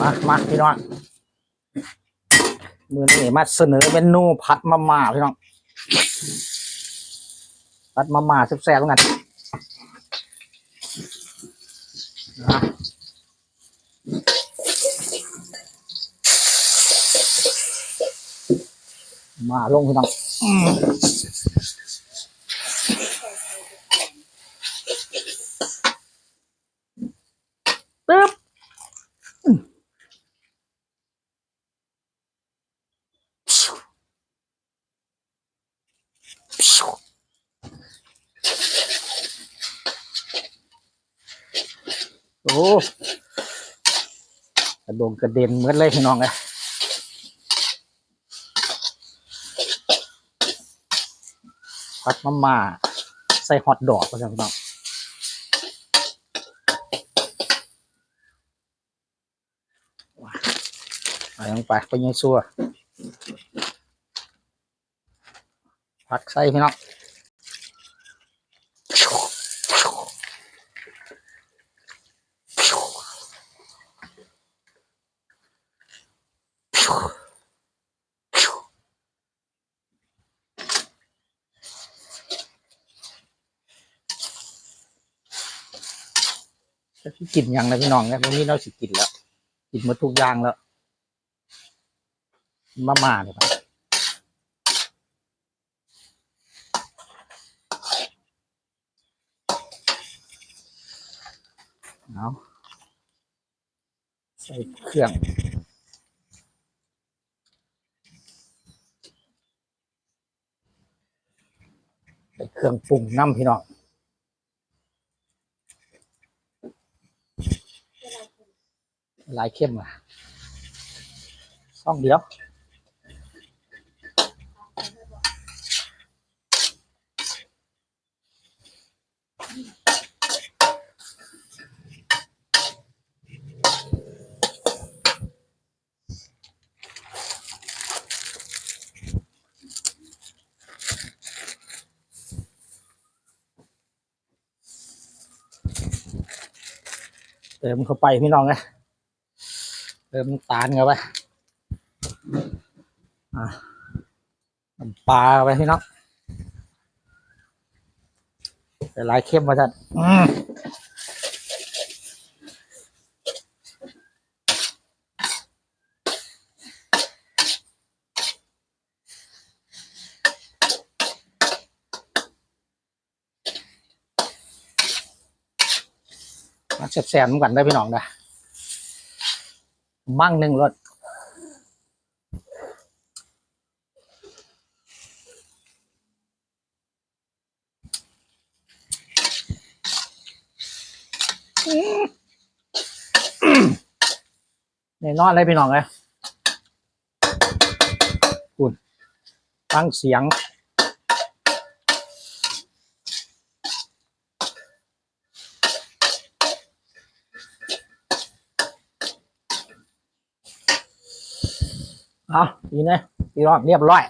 มามาพี่น้องมือนี้มาเสนอเมนูผัดมาม่าพี่น้องผัดมาม่าแซ่บๆเหมือนกันนะมาลงพี่น้องปึ๊บ โอ้กระโดงกระเด็นเหมือนเลยพี่น้องเลยพัดมาม่าใส่ฮอตดอกก็จะพี่น้องไปลงไปไปยังซัว พักใส่พี่น้องจะสิกินยังนะพี่น้องเนี่ยวันนี้เราสิกินแล้ว กินมาทุกอย่างแล้ว มาม่าเนี่ยครับ เอาใส่เครื่องใส่เครื่องปรุงน้ำพี่น้องลายเข้มอะช่องเดียวเติมเข้าไปพี่น้องนะเติมตาลเข้าไปอะน้ำปลาเข้าไปพี่น้องแต่ลายเข้มมาท่าน แซ่บๆเหมือนกันได้พี่น้องนะมั่งหนึ่งรถแน่นอนเลยพี่น้องเลยคุณฟังเสียง อาดีนะดีรอบเรียบร้อย